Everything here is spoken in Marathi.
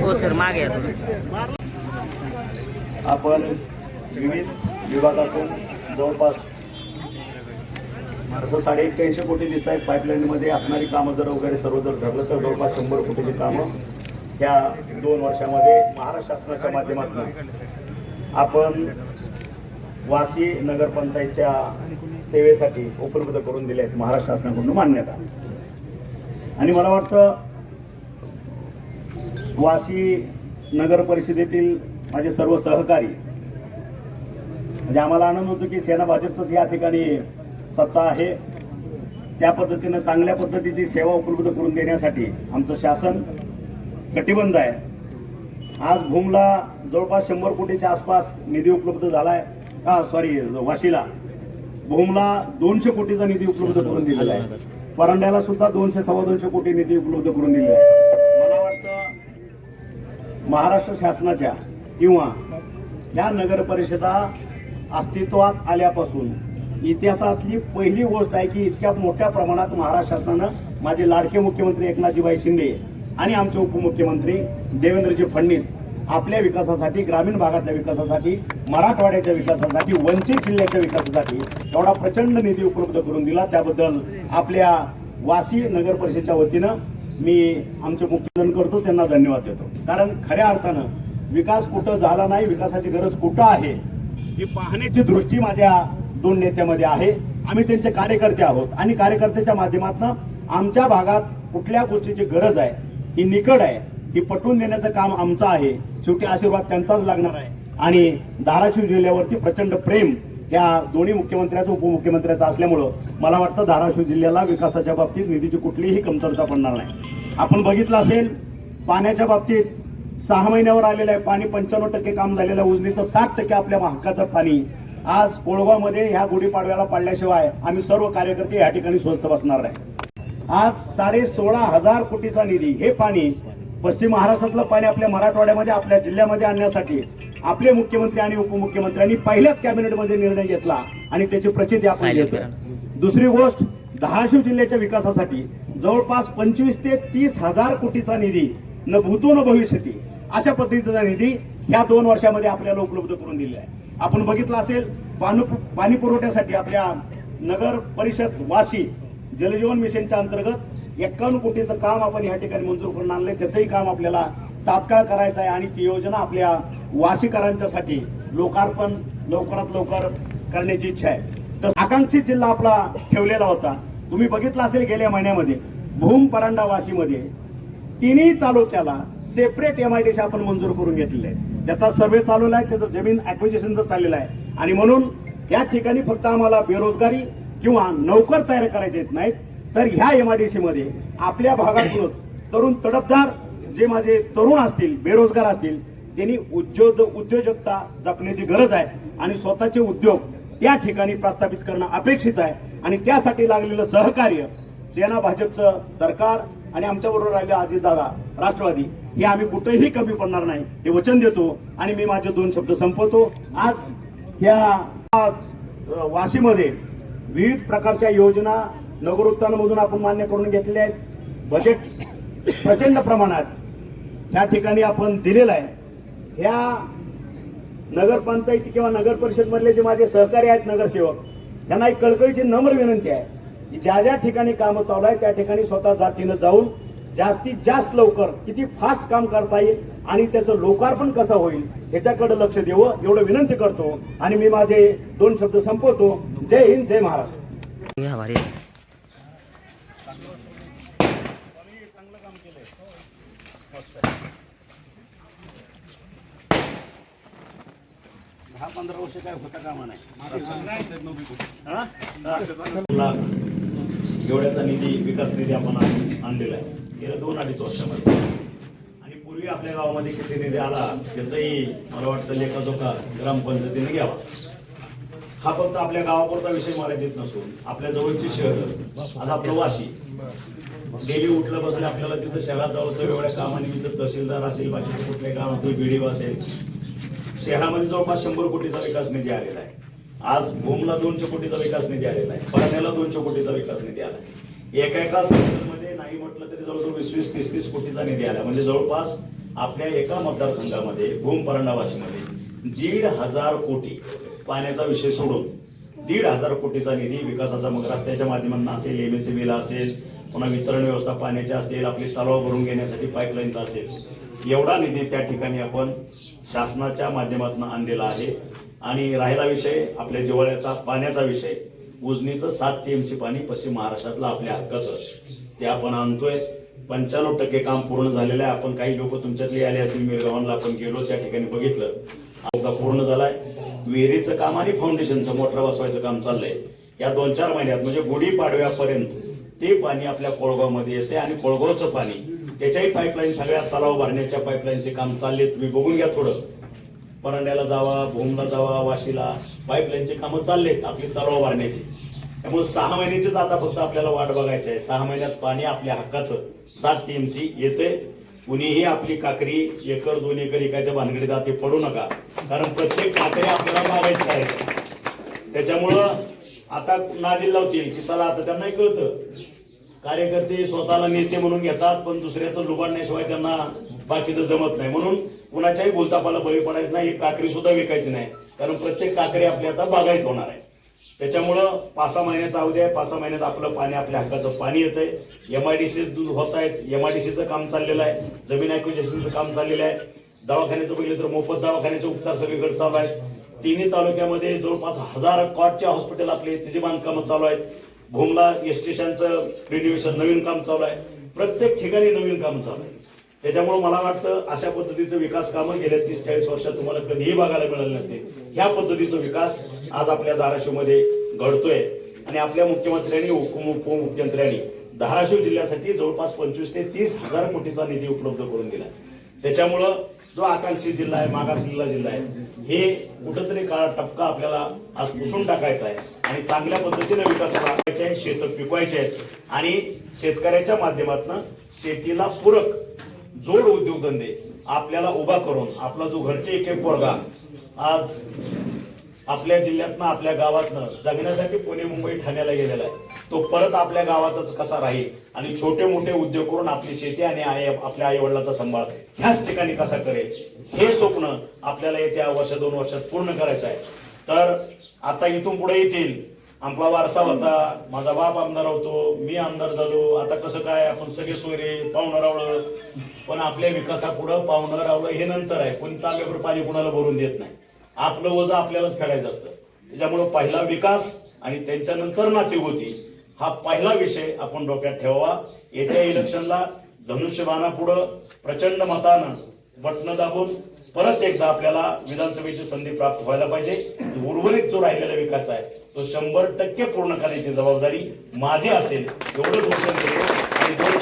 हो सर मागे या तुम्ही. आपण विविध विभागातून जवळपास असं साडे एक्क्याऐंशी कोटी दिसत आहेत पाईपलाईनमध्ये. असणारी कामं जर वगैरे सर्व जर धरलं तर जवळपास शंभर कोटीची कामं ह्या दोन वर्षामध्ये महाराष्ट्र शासनाच्या माध्यमातून. आपण वाशी नगरपंचायतच्या सेवेसाठी उपलब्ध करून दिले आहेत महाराष्ट्र शासनाकडून मान्यता. आणि मला वाटतं वाशी नगर परिषदेतील माझे सर्व सहकारी म्हणजे आम्हाला आनंद होतो की सेना भाजपचंच या ठिकाणी सत्ता आहे. त्या पद्धतीनं चांगल्या पद्धतीची सेवा उपलब्ध करून देण्यासाठी आमचं शासन कटिबंध आहे. आज भूमला जवळपास शंभर कोटीच्या आसपास निधी उपलब्ध झाला आहे हा सॉरी वाशीला. भूमला दोनशे कोटीचा निधी उपलब्ध करून दिलेला आहे. परांड्याला सुद्धा दोनशे सव्वा दोनशे कोटी निधी उपलब्ध करून दिलेला आहे. महाराष्ट्र शासनाच्या किंवा ह्या नगरपरिषदा अस्तित्वात आल्यापासून इतिहासातली पहिली गोष्ट आहे की इतक्या मोठ्या प्रमाणात महाराष्ट्र शासनानं माझे लाडके मुख्यमंत्री एकनाथजीबाई शिंदे आणि आमचे उपमुख्यमंत्री देवेंद्रजी फडणवीस आपल्या विकासासाठी ग्रामीण भागातल्या विकासासाठी मराठवाड्याच्या विकासासाठी वंचित जिल्ह्याच्या विकासासाठी एवढा प्रचंड निधी उपलब्ध करून दिला. त्याबद्दल आपल्या वाशी नगर परिषदेच्या वतीनं मी आमचे मुख्यमंत्री करतो त्यांना धन्यवाद देतो. कारण खऱ्या अर्थानं विकास कुठं झाला नाही विकासाची गरज कुठं आहे ही पाहण्याची दृष्टी माझ्या दोन नेत्यामध्ये आहे. आम्ही त्यांचे कार्यकर्ते आहोत आणि कार्यकर्त्याच्या माध्यमातून आमच्या भागात कुठल्या गोष्टीची गरज आहे ही निकड आहे ही पटवून देण्याचं काम आमचं आहे. शेवटी आशीर्वाद त्यांचाच लागणार आहे. आणि धाराशिव जिल्ह्यावरती प्रचंड प्रेम या दोन्ही मुख्यमंत्र्याचं उपमुख्यमंत्र्याचं असल्यामुळं मला वाटतं धाराशिव जिल्ह्याला विकासाच्या बाबतीत निधीची कुठलीही कमतरता पडणार नाही. आपण बघितलं असेल पाण्याच्या बाबतीत सहा महिन्यावर आलेलं आहे पाणी पंच्याण्णव टक्के काम झालेलं आहे. उजनीचं साठ टक्के आपल्या हक्काचं पाणी. आज कोळगावमध्ये ह्या गुढीपाडव्याला पाडल्याशिवाय आम्ही सर्व कार्यकर्ते या ठिकाणी स्वस्त बसणार नाही. आज साडे सोळा हजार कोटीचा निधी हे पाणी पश्चिम महाराष्ट्रातलं पाणी आपल्या मराठवाड्यामध्ये आपल्या जिल्ह्यामध्ये आणण्यासाठी आपले मुख्यमंत्री आणि उपमुख्यमंत्र्यांनी पहिल्याच कॅबिनेटमध्ये निर्णय घेतला आणि त्याची प्रचिती आपण करा. दुसरी गोष्ट धाराशिव जिल्ह्याच्या विकासासाठी जवळपास पंचवीस ते तीस हजार कोटीचा निधी न भूतो न भविष्यती अशा पद्धतीचा निधी ह्या दोन वर्षामध्ये आपल्याला उपलब्ध करून दिलेला आहे. आपण बघितलं असेल पाणी पाणी पुरवठ्यासाठी आपल्या नगर परिषद वाशी जलजीवन मिशनच्या अंतर्गत एक्कावन्न कोटीचं काम आपण या ठिकाणी मंजूर करून आणलंय. त्याचंही काम आपल्याला तात्काळ करायचं आहे आणि ती योजना आपल्या वाशीकरांच्यासाठी लोकार्पण लवकरात लवकर करण्याची इच्छा आहे. तर आकांक्षित जिल्हा आपला ठेवलेला होता. तुम्ही बघितला असेल गेल्या महिन्यामध्ये भूम परांडा वाशीमध्ये तिन्ही तालुक्याला सेपरेट एम आय डी आपण मंजूर करून घेतलेले आहे त्याचा सर्वे चालवला आहे त्याचं जमीन ऍक्विजिशनचं चाललेलं आहे. आणि म्हणून या ठिकाणी फक्त आम्हाला बेरोजगारी किंवा नोकर तयार करायचे नाहीत तर ह्या एम आय डी सी मध्ये आपल्या भागातूनच तरुण तडफदार जे माझे तरुण असतील बेरोजगार असतील त्यांनी उद्योग उद्योजकता जपण्याची गरज आहे आणि स्वतःचे उद्योग त्या ठिकाणी प्रस्थापित करणं अपेक्षित आहे. आणि त्यासाठी लागलेलं सहकार्य सेना भाजपचं सरकार आणि आमच्याबरोबर राहिले अजितदादा राष्ट्रवादी हे आम्ही कुठेही कमी पडणार नाही. हे वचन देतो आणि मी माझे दोन शब्द संपवतो. आज या वाशीमध्ये विविध प्रकारच्या योजना नगरोत्थानमधून आपण मान्य करून घेतलेल्या आहेत. बजेट प्रचंड प्रमाणात या ठिकाणी आपण दिलेलं आहे. ह्या नगरपंचायती किंवा नगर परिषद मधले जे माझे सहकारी आहेत नगरसेवक त्यांना एक कळकळीची नम्र विनंती आहे की ज्या ज्या ठिकाणी कामं चालू आहे त्या ठिकाणी स्वतः जातीनं जाऊन जास्तीत जास्त लवकर किती फास्ट काम करता येईल आणि त्याचं लोकार्पण कसं होईल ह्याच्याकडे लक्ष देवं एवढं विनंती करतो आणि मी माझे दोन शब्द संपवतो. जय हिंद जय महाराष्ट्र. भारी दहा पंधरा वर्ष काय होता कामा नाही. हा? हा. एवढ्याचा निधी विकास निधी आपण आण- आणलेला आहे. गेल्या दोन अडीच वर्षामध्ये. आणि पूर्वी आपल्या गावामध्ये किती निधी आला त्याचंही मला वाटतं लेखाजोखा ग्रामपंचायतीने घ्यावा. हा फक्त आपल्या गावापुरता विषय मर्यादित नसून आपल्या जवळची शहर आज आपलं वाशी. डेली उठलं बसलं आपल्याला तिथं शहरात जावं तर एवढ्या कामानिमित्त तहसीलदार असेल बाकीचे कुठले काम असेल बीडीओ असेल शहरामध्ये जवळपास शंभर कोटीचा विकास निधी आलेला आहे. आज भूमला दोनशे कोटीचा विकास निधी आलेला आहे. परण्याला दोनशे कोटीचा विकास निधी आला आहे. एका एका सेक्टरमध्ये नाही म्हटलं तरी जवळजवळ वीस वीस तीस तीस कोटीचा निधी आला म्हणजे जवळपास आपल्या एका मतदारसंघामध्ये भूम परंडावाशीमध्ये दीड हजार कोटी पाण्याचा विषय सोडून दीड हजार कोटीचा निधी विकासाचा मग रस्त्याच्या माध्यमातून असेल एम एस असेल पुन्हा वितरण व्यवस्था पाण्याची असेल आपले तलाव भरून घेण्यासाठी पाईपलाईनचा असेल एवढा निधी त्या ठिकाणी आपण शासनाच्या माध्यमातून आणलेला आहे. आणि राहिला विषय आपल्या जिवाळ्याचा पाण्याचा विषय. उजनीचं सात टीएमसी पाणी पश्चिम महाराष्ट्रातलं आपल्या हक्काचं. ते आपण आणतोय. पंच्याण्णव टक्के काम पूर्ण झालेलं आहे. आपण काही लोक तुमच्यातले आले असतील मिरगावांना आपण गेलो त्या ठिकाणी बघितलं. आता पूर्ण झालाय. विहिरीचं काम आणि फाउंडेशनचं मोटर बसवायचं काम चाललंय. या दोन चार महिन्यात म्हणजे गुढीपाडव्यापर्यंत ते पाणी आपल्या कोळगावमध्ये येते आणि कोळगावचं पाणी त्याच्याही पाईपलाईन सगळ्या तलाव भरण्याच्या पाईपलाईनचे काम चालले तुम्ही बघून घ्या थोडं. परांड्याला जावा भूमला जावा वाशीला पाईपलाईनचे कामं चाललेत आपली तलाव भरण्याची. त्यामुळे सहा महिन्याचीच आता फक्त आपल्याला वाट बघायची आहे. सहा महिन्यात पाणी आपल्या हक्काचं. सात टीएमसी येते कुणीही आपली काकरी एकर दोन एकर एकाच्या भानगडीत ते पडू नका. कारण प्रत्येक काकरी आपल्याला मागायची आहे. त्याच्यामुळं आता नादी लावतील की चला आता त्यांनाही कळतं. कार्यकर्ते स्वतःला नेते म्हणून घेतात पण दुसऱ्याचं लुबाडण्याशिवाय त्यांना बाकीचं जमत नाही. म्हणून कुणाच्याही बोलतापाला बळी पडायचं नाही काकरी सुद्धा विकायची नाही. कारण प्रत्येक काकरी आपली आता बागायत होणार आहे. त्याच्यामुळं पाच सहा महिन्याचा अवधी आहे पाच सहा महिन्यात आपलं पाणी आपल्या हक्काचं पाणी येतंय. एम आय डी सी होत आहेत. एम आय डी सीचं काम चाललेलं आहे. जमीन ॲक्विजेशनचं काम चाललेलं आहे. दवाखान्याचं बघितलं तर मोफत दवाखान्याचे उपचार सगळीकडे चालू आहेत. तिन्ही तालुक्यामध्ये जवळपास हजार कॉटचे हॉस्पिटल आपले त्याची बांधकामं चालू आहेत. भूमला एस स्टेशनचं रिन्युएशन नवीन काम चालू आहे. प्रत्येक ठिकाणी नवीन काम चालू आहे. त्याच्यामुळे मला वाटतं अशा पद्धतीचं विकास कामं गेल्या तीस चाळीस वर्षात तुम्हाला कधीही बघायला मिळाले नसते ह्या पद्धतीचा विकास आज आपल्या धाराशिवमध्ये घडतोय. आणि आपल्या मुख्यमंत्र्यांनी उपमुख्यमंत्र्यांनी धाराशिव जिल्ह्यासाठी जवळपास पंचवीस ते तीस हजार कोटीचा निधी उपलब्ध करून दिला त्याच्यामुळं जो आकांक्षी जिल्हा आहे मागासलेला जिल्हा आहे हे कुठंतरी काळा टपका आपल्याला आज पुसून टाकायचा आहे. आणि चांगल्या पद्धतीने विकास आणायचे आहे शेतं पिकवायचे आहेत. आणि शेतकऱ्याच्या माध्यमातून शेतीला पूरक जोड उद्योगधंदे आपल्याला उभा करून आपला जो घरटी एक एक पोरगा आज आपल्या जिल्ह्यातनं आपल्या गावातनं जगण्यासाठी पुणे मुंबई ठाण्याला गेलेला आहे. तो परत आपल्या गावातच कसा राहील? आणि छोटे मोठे उद्योग करून आपली शेती आणि आई आपल्या आई वडिलाचा सांभाळ ह्याच ठिकाणी कसा करेल? हे स्वप्न आपल्याला येत्या वर्ष दोन वर्षात पूर्ण करायचं आहे. तर आता इथून पुढे येतील. आमचा वारसा होता. माझा बाप आमदार होतो. मी आमदार झालो. आता कसं काय? आपण सगळे सोयरे पाहुणं रावलं पण आपल्या विकासापुढं पाहुणं रावलं हे नंतर आहे. कोणी तांब्यावर पाणी कुणाला भरून देत नाही. आपलं वजन आपल्यालाच फेडायचं असतं. त्याच्यामुळं पहिला विकास आणि त्यांच्यानंतर नाते होती. हा पहिला विषय आपण डोक्यात ठेवावा. येत्या इलेक्शनला धनुष्यबाणापुढं प्रचंड मतानं बटणं दाबून परत एकदा आपल्याला विधानसभेची संधी प्राप्त व्हायला पाहिजे. उर्वरित जो राहिलेला विकास आहे तो शंभर टक्के पूर्ण करण्याची जबाबदारी माझी असेल एवढं घोषणा केलं आणि दोन